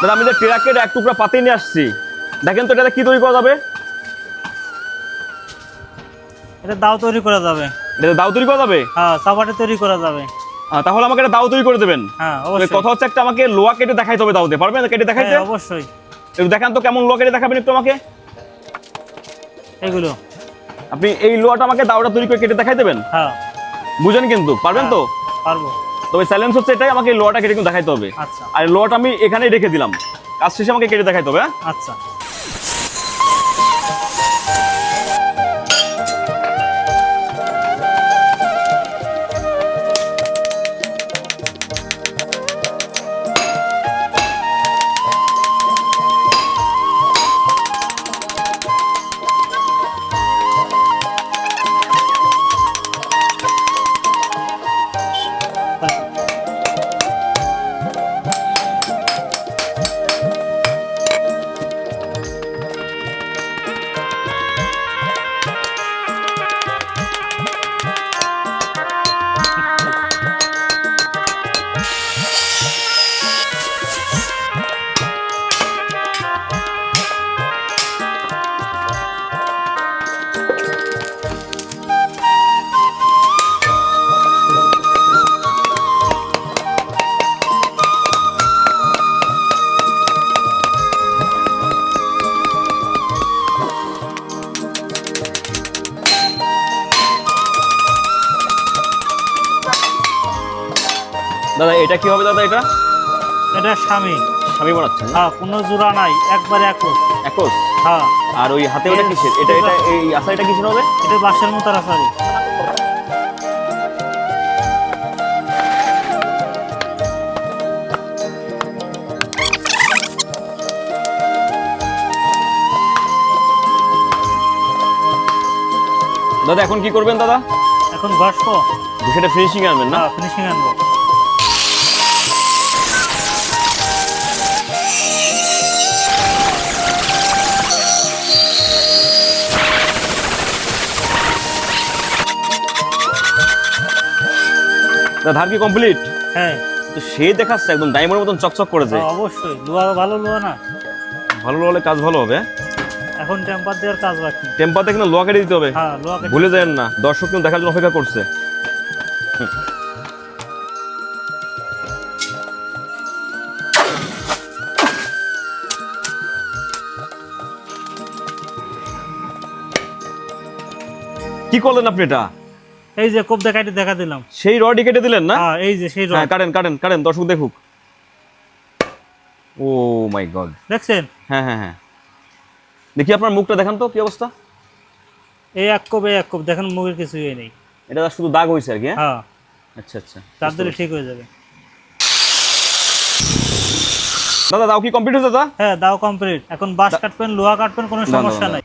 দাদা আমি যে ট্রাকের এক টুকরা পাতি নিয়ে আসছি দেখেন তো এটাতে কি তৈরি করা যাবে? এটা দাও তৈরি করা যাবে। এটাতে দাও তৈরি করা যাবে? হ্যাঁ সাবাটে তৈরি করা যাবে। আহ, তাহলে আমাকে এটা দাও তৈরি করে দেবেন। হ্যাঁ অবশ্যই। কথা হচ্ছে একটা আমাকে লোহা কেটে দেখাইতে হবে দাওতে পারবেন কেটে দেখাইতে? হ্যাঁ, অবশ্যই। একটু দেখান তো কেমন লোহা কেটে দেখাবেন একটু আমাকে। এগুলো। আপনি এই লোহাটা আমাকে দাওটা তৈরি করে কেটে দেখাই দেবেন? হ্যাঁ। বুঝেন কিন্তু পারবেন তো? পারব। তবে চ্যালেঞ্জ হচ্ছে এটাই আমাকে লোয়াটা কেটে কিন্তু দেখাইতে হবে। আচ্ছা। আর লোয়াটা আমি এখানেই রেখে দিলাম। কাজ শেষে আমাকে কেটে দেখাইতে হবে হ্যাঁ? আচ্ছা। দাদা এটা কি হবে দাদা এটা? এটা স্বামী। স্বামী বানাচ্ছেন? না হ্যাঁ কোনো জোড়া নাই একবারে একর। একস হ্যাঁ। আর ওই হাতে ওটা কিসের? এটা এটা এই আশাইটা কিসের হবে? এটা বাঁশের মতো রাসারি দাদা এখন কি করবেন দাদা? এখন ঘষবো সেটা ফিনিশিং আনবেন না? হ্যাঁ ফিনিশিং আনব। ধার কি কমপ্লিট হ্যাঁ। তো সে দেখাচ্ছে একদম ডায়মন্ডের মতন চকচক করেছে। হ্যাঁ, অবশ্যই। লোহা ভালো লোহা না। ভালো হলে কাজ ভালো হবে এখন টেম্পার দেওয়ার কাজ বাকি। টেম্পাতে কিন্তু লোহা কেটে দিতে হবে। হ্যাঁ কেটে- ভুলে যাবেন না। দর্শক কিন্তু দেখার জন্য অপেক্ষা করছে। কি করলেন আপনি এটা? এই যে কোপ দেখাইতে দেখা দিলাম। সেই রডই কেটে দিলেন না? হ্যাঁ এই যে সেই হ্যাঁ রড কাটেন কাটেন কাটেন দর্শক দেখুক। Oh my God. দেখছেন? হ্যাঁ হ্যাঁ হ্যাঁ। দেখি আপনার মুখটা দেখান তো কি অবস্থা? এই এক কোপ এই এক কোপ দেখেন মুখের কিছুই নেই। এটা শুধু দাগ হয়েছে আর কি হ্যাঁ? হ্যাঁ। আচ্ছা আচ্ছা দিলে ঠিক হয়ে যাবে। দাদা দাও কি কমপ্লিট হয়েছে দাদা? হ্যাঁ দাও কমপ্লিট এখন বাঁশ কাটবেন লোহা কাটবেন কোনো সমস্যা নাই।